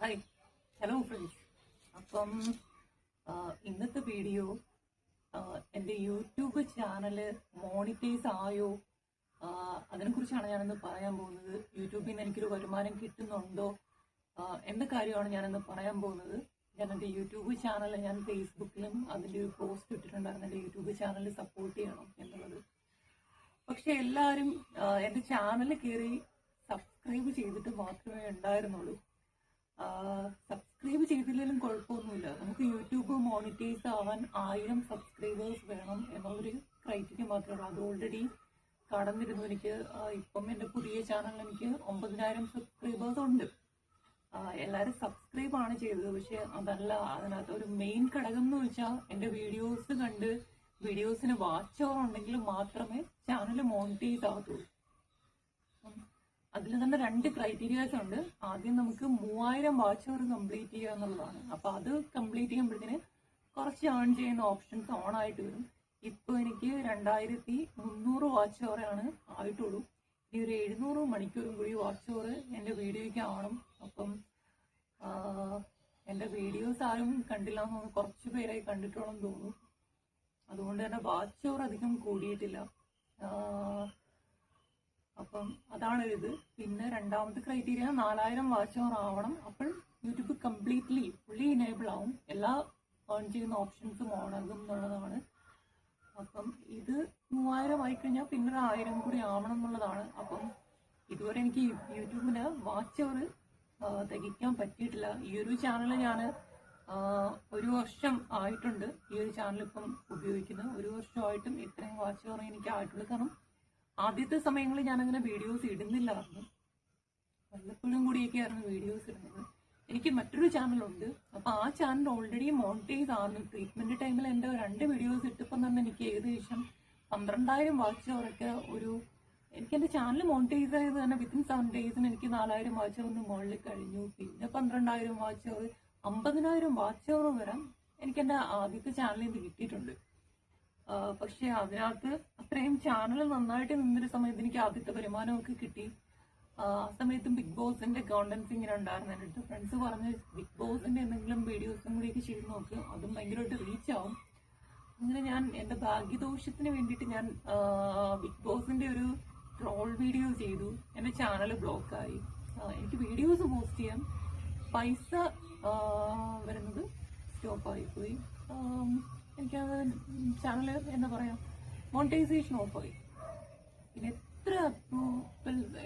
Hi. Hello friends അപ്പം ഇന്നത്തെ video എന്റെ യൂട്യൂബ് ചാനൽ മോണിറ്റൈസ് ആയോ? അതിനെക്കുറിച്ചാണ് ഞാനിന്ന് പറയാൻ പോകുന്നത്. യൂട്യൂബിൽ നിന്ന് എനിക്കൊരു വരുമാനം കിട്ടുന്നുണ്ടോ? എന്ന കാര്യമാണ് ഞാനിന്ന് പറയാൻ പോകുന്നത്. ഞാൻ എന്റെ യൂട്യൂബ് ചാനൽ ഞാൻ ഫേസ്ബുക്കിലും അതിന്റെ ഒരു പോസ്റ്റ് ഇട്ടിട്ടുണ്ടായിരുന്നു. എന്റെ യൂട്യൂബ് ചാനൽ സപ്പോർട്ട് ചെയ്യണം എന്നുള്ളത്. പക്ഷെ എല്ലാവരും എന്റെ ചാനൽ കയറി സബ്സ്ക്രൈബ് ചെയ്തിട്ട് മാത്രമേ ഉണ്ടായിരുന്നുള്ളൂ. സബ്സ്ക്രൈബ് ചെയ്തില്ലെങ്കിലും കുഴപ്പമൊന്നുമില്ല. നമുക്ക് യൂട്യൂബ് മോണിറ്റൈസ് ആവാൻ ആയിരം സബ്സ്ക്രൈബേഴ്സ് വേണം എന്നുള്ളൊരു ക്രൈറ്റീരിയ മാത്രമേ അത് ഓൾറെഡി കടന്നിരുന്നു. എനിക്ക് ഇപ്പം എന്റെ പുതിയ ചാനലിൽ എനിക്ക് ഒമ്പതിനായിരം സബ്സ്ക്രൈബേഴ്സ് ഉണ്ട്. എല്ലാവരും സബ്സ്ക്രൈബ് ആണ് ചെയ്തത്. പക്ഷെ അതല്ല അതിനകത്ത് ഒരു മെയിൻ ഘടകം എന്ന് വെച്ചാൽ എന്റെ വീഡിയോസ് കണ്ട് വീഡിയോസിന് വാച്ച് ഓവർ ഉണ്ടെങ്കിൽ മാത്രമേ ചാനൽ മോണിറ്റൈസ് ആകത്തുള്ളൂ അതിൽ തന്നെ രണ്ട് ക്രൈറ്റീരിയാസ് ഉണ്ട്. ആദ്യം നമുക്ക് മൂവായിരം വാച്ച് അവർ കംപ്ലീറ്റ് ചെയ്യുക എന്നുള്ളതാണ്. അപ്പൊ അത് കംപ്ലീറ്റ് ചെയ്യുമ്പോഴത്തേന് കുറച്ച് ഏൺ ചെയ്യുന്ന ഓപ്ഷൻസ് ഓൺ ആയിട്ട് വരും. ഇപ്പൊ എനിക്ക് രണ്ടായിരത്തി മുന്നൂറ് വാച്ച് അവറാണ് ആയിട്ടുള്ളൂ. ഇനി ഒരു എഴുന്നൂറ് മണിക്കൂറും കൂടി വാച്ച് അവർ എന്റെ വീഡിയോയ്ക്ക് ആവണം. അപ്പം എന്റെ വീഡിയോസ് ആരും കണ്ടില്ല എന്ന് കുറച്ച് പേരായി കണ്ടിട്ടോളം തോന്നുന്നു. അതുകൊണ്ട് തന്നെ വാച്ച് അവർ അധികം കൂടിയിട്ടില്ല. അപ്പം അതാണ് ഇത്. പിന്നെ രണ്ടാമത്തെ ക്രൈറ്റീരിയ നാലായിരം വാച്ച് അവർ ആവണം. അപ്പോൾ യൂട്യൂബ് കംപ്ലീറ്റ്ലി ഫുള്ളി ഇനേബിൾ ആവും. എല്ലാ ഏൺ ചെയ്യുന്ന ഓപ്ഷൻസും ഓൺ ആകും എന്നുള്ളതാണ് അപ്പം ഇത് മൂവായിരം ആയി കഴിഞ്ഞാൽ പിന്നെ ഒരു ആയിരം കൂടി ആവണം എന്നുള്ളതാണ്. അപ്പം ഇതുവരെ എനിക്ക് യൂട്യൂബിന് വാച്ച് അവർ തികയ്ക്കാൻ പറ്റിയിട്ടില്ല. ഈ ഒരു ചാനൽ ഞാൻ ഒരു വർഷം ആയിട്ടുണ്ട് ഈ ഒരു ചാനൽ ഇപ്പം ഉപയോഗിക്കുന്നത്. ഒരു വർഷമായിട്ടും ഇത്രയും വാച്ച് അവർ എനിക്ക് ആയിട്ടുള്ളൂ കാരണം ആദ്യത്തെ സമയങ്ങളിൽ ഞാൻ അങ്ങനെ വീഡിയോസ് ഇടുന്നില്ലായിരുന്നു വല്ലപ്പോഴും കൂടിയൊക്കെയായിരുന്നു വീഡിയോസ് ഇടുന്നത്. എനിക്ക് മറ്റൊരു ചാനലുണ്ട് അപ്പൊ ആ ചാനൽ ഓൾറെഡി മോണിറ്റൈസ് ആണ് ട്രീറ്റ്മെന്റ് ടൈമിൽ എന്റെ രണ്ട് വീഡിയോസ് ഇട്ടപ്പം തന്നെ എനിക്ക് ഏകദേശം പന്ത്രണ്ടായിരം വാച്ച് ഒരു എനിക്ക് എന്റെ ചാനൽ മോണിറ്റൈസ് ആയത് തന്നെ വിത്തിൻ സെവൻ ഡേയ്സിന് എനിക്ക് നാലായിരം വാച്ച് അവർ മുകളിൽ കഴിഞ്ഞു. പിന്നെ പന്ത്രണ്ടായിരം വാച്ച് അവർ അമ്പതിനായിരം വാച്ച് അവർ എനിക്ക് എന്റെ ആദ്യത്തെ ചാനലിൽ നിന്ന് കിട്ടിയിട്ടുണ്ട്. പക്ഷെ അതിനകത്ത് അത്രയും ചാനൽ നന്നായിട്ട് നിന്നൊരു സമയത്ത് എനിക്ക് ആദ്യത്തെ വരുമാനമൊക്കെ കിട്ടി. ആ സമയത്തും ബിഗ് ബോസിന്റെ കോണ്ടന്റ്സ് ഇങ്ങനെ ഉണ്ടായിരുന്നു എന്റെ അടുത്ത് ഫ്രണ്ട്സ് പറഞ്ഞ് ബിഗ് ബോസിന്റെ എന്തെങ്കിലും വീഡിയോസും കൂടിയൊക്കെ ചെയ്ത് നോക്ക് അതും ഭയങ്കരമായിട്ട് റീച്ച് ആവും. അങ്ങനെ ഞാൻ എന്റെ ഭാഗ്യദോഷത്തിന് വേണ്ടിയിട്ട് ഞാൻ ബിഗ് ബോസിന്റെ ഒരു ട്രോൾ വീഡിയോ ചെയ്തു. എന്റെ ചാനൽ ബ്ലോക്കായി എനിക്ക് വീഡിയോസ് പോസ്റ്റ് ചെയ്യാൻ പൈസ വരുന്നത് സ്റ്റോപ്പായി പോയി എനിക്കത് ചാനൽ എന്താ പറയാ. മോണിറ്റൈസേഷൻ ഓഫായി. പിന്നെ എത്ര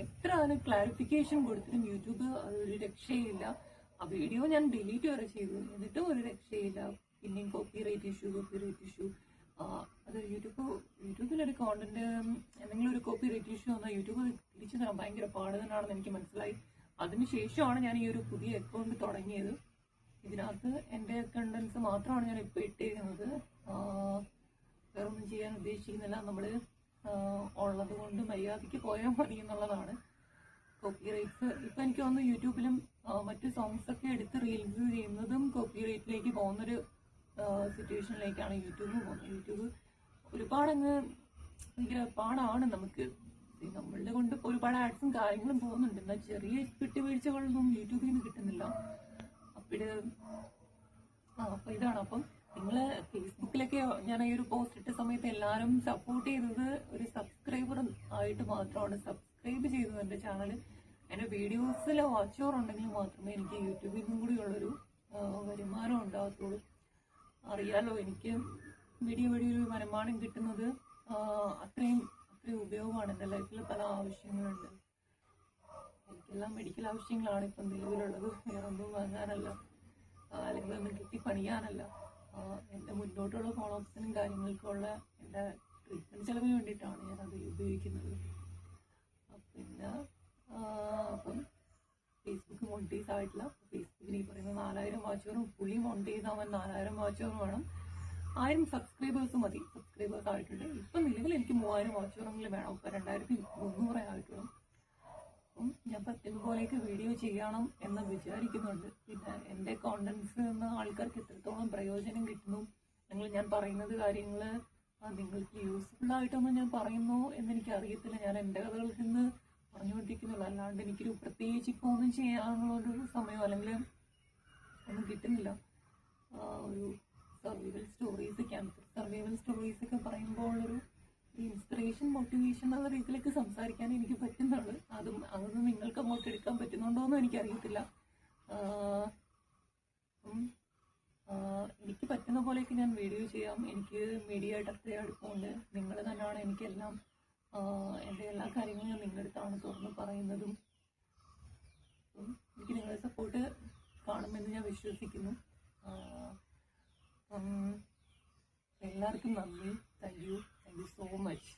എത്ര അതിന് ക്ലാരിഫിക്കേഷൻ കൊടുത്തിട്ടും യൂട്യൂബ് അതൊരു രക്ഷയില്ല. ആ വീഡിയോ ഞാൻ ഡിലീറ്റ് വരെ ചെയ്തു. എന്നിട്ടും ഒരു രക്ഷയില്ല. പിന്നെയും copyright issue copyright issue അത് യൂട്യൂബ് യൂട്യൂബിലൊരു കോണ്ടന്റ് എന്തെങ്കിലും ഒരു കോപ്പി റൈറ്റ് ഇഷ്യൂ വന്നാൽ യൂട്യൂബ് തിരിച്ചു തരാൻ ഭയങ്കര പാട് തന്നെയാണെന്ന് എനിക്ക് മനസ്സിലായി. അതിനുശേഷമാണ് ഞാൻ ഈ ഒരു പുതിയ അക്കൗണ്ട് തുടങ്ങിയത്. ഇതിനകത്ത് എന്റെ കണ്ടൻസ് മാത്രമാണ് ഞാൻ ഇപ്പോൾ ഇട്ടിരിക്കുന്നത്. വേറൊന്നും ചെയ്യാൻ ഉദ്ദേശിക്കുന്നില്ല. നമ്മൾ ഉള്ളത് കൊണ്ട് മര്യാദയ്ക്ക് പോയാൽ മതി എന്നുള്ളതാണ്. കോപ്പി റൈറ്റ്സ് ഇപ്പം എനിക്ക് തോന്നുന്നു യൂട്യൂബിലും മറ്റ് സോങ്സ് ഒക്കെ എടുത്ത് റീൽസ് ചെയ്യുന്നതും കോപ്പി റൈറ്റിലേക്ക് പോകുന്നൊരു സിറ്റുവേഷനിലേക്കാണ് യൂട്യൂബ് പോകുന്നത്. യൂട്യൂബ് ഒരുപാടങ്ങ് ഭയങ്കര പാടാണ് നമുക്ക്. നമ്മളുടെ കൊണ്ട് ഒരുപാട് ആഡ്സും കാര്യങ്ങളും പോകുന്നുണ്ട്. എന്നാൽ ചെറിയ വിട്ടുവീഴ്ചകളൊന്നും യൂട്യൂബിൽ നിന്ന് കിട്ടുന്നില്ല. അപ്പിട് ആ അപ്പൊ ഇതാണ്. അപ്പം നിങ്ങൾ ഫേസ്ബുക്കിലൊക്കെ ഞാൻ ഈ ഒരു പോസ്റ്റ് ഇട്ട സമയത്ത് എല്ലാവരും സപ്പോർട്ട് ചെയ്തത് ഒരു സബ്സ്ക്രൈബർ ആയിട്ട് മാത്രമാണ്. സബ്സ്ക്രൈബ് ചെയ്തത് എന്റെ ചാനൽ എന്റെ വീഡിയോസിൽ വാച്ച് ഓവർ ഉണ്ടെങ്കിൽ മാത്രമേ എനിക്ക് യൂട്യൂബിൽ നിന്നും കൂടി ഉള്ളൊരു വരുമാനം ഉണ്ടാകത്തുള്ളൂ. അറിയാലോ എനിക്ക് വീഡിയോ വഴി ഒരു വരുമാനം കിട്ടുന്നത് അത്രയും അത്രയും ഉപയോഗമാണ്. എന്റെ ലൈഫിൽ പല ആവശ്യങ്ങളുണ്ട്. എനിക്കെല്ലാം മെഡിക്കൽ ആവശ്യങ്ങളാണ്. ഇപ്പം നിലവിലുള്ളത് വേറൊന്നും വാങ്ങാനല്ല. അല്ലെങ്കിൽ ഒന്നും കിട്ടി പണിയാനല്ല. എന്റെ മുന്നോട്ടുള്ള ഫോളോപ്സിനും കാര്യങ്ങൾക്കുള്ള എന്റെ ട്രീറ്റ്മെന്റ് ചിലവിന് വേണ്ടിയിട്ടാണ് അത് ഉപയോഗിക്കുന്നത്. പിന്നെ അപ്പം ഫേസ്ബുക്ക് മോണിറ്റൈസ് ആയിട്ടില്ല. ഫേസ്ബുക്കിന് ഈ പറയുന്ന നാലായിരം വാച്ചറും പുള്ളി മോണിറ്റൈസ് ആവാൻ നാലായിരം വാച്ചറും വേണം. ആയിരം സബ്സ്ക്രൈബേഴ്സ് മതി. സബ്സ്ക്രൈബേഴ്സ് ആയിട്ടുണ്ട്. ഇപ്പം നിലവിൽ എനിക്ക് മൂവായിരം വാച്ചറെങ്കിലും വേണം. ഇപ്പം രണ്ടായിരത്തി മുന്നൂറേ ആയിട്ടുള്ളൂ. അപ്പം ഞാൻ പറ്റുന്ന പോലെയൊക്കെ വീഡിയോ ചെയ്യണം എന്ന് വിചാരിക്കുന്നുണ്ട്. പിന്നെ എന്റെ കോണ്ടൻസിൽ നിന്ന് ആൾക്കാർക്ക് എത്രത്തോളം പ്രയോജനം കിട്ടുന്നു? നിങ്ങൾ ഞാൻ പറയുന്നത് കാര്യങ്ങൾ നിങ്ങൾക്ക് യൂസ്ഫുൾ ആയിട്ടൊന്നും ഞാൻ പറയുന്നു എന്നെനിക്ക് അറിയത്തില്ല ഞാൻ എന്റെ കഥകളിൽ നിന്ന് പറഞ്ഞുകൊണ്ടിരിക്കുന്നുള്ളൂ. അല്ലാണ്ട് എനിക്കൊരു പ്രത്യേകിച്ച് ഇപ്പോൾ ഒന്നും ചെയ്യാനുള്ള ഒരു സമയം അല്ലെങ്കിൽ ഒന്നും കിട്ടുന്നില്ല. ഒരു survival stories cancer survival stories ഒക്കെ പറയുമ്പോൾ ഒരു ഇൻസ്പിറേഷൻ മോട്ടിവേഷൻ എന്നുള്ള രീതിയിലേക്ക് സംസാരിക്കാൻ എനിക്ക് പറ്റുന്നുള്ളൂ. അതും അതൊന്നും നിങ്ങൾക്ക് അങ്ങോട്ട് എടുക്കാൻ പറ്റുന്നുണ്ടോ എന്ന് എനിക്കറിയത്തില്ല. എനിക്ക് പറ്റുന്ന പോലെയൊക്കെ ഞാൻ വീഡിയോ ചെയ്യാം. എനിക്ക് മീഡിയ ആയിട്ട് അത്രയും അടുപ്പമുണ്ട്. നിങ്ങൾ തന്നെയാണ് എനിക്കെല്ലാം എന്റെ എല്ലാ കാര്യങ്ങളും ഞാൻ നിങ്ങളുടെ അടുത്താണ് തുറന്ന് പറയുന്നതും. എനിക്ക് നിങ്ങളുടെ സപ്പോർട്ട് കാണുമെന്ന് ഞാൻ വിശ്വസിക്കുന്നു. എല്ലാവർക്കും നന്ദി. Thank thank you so much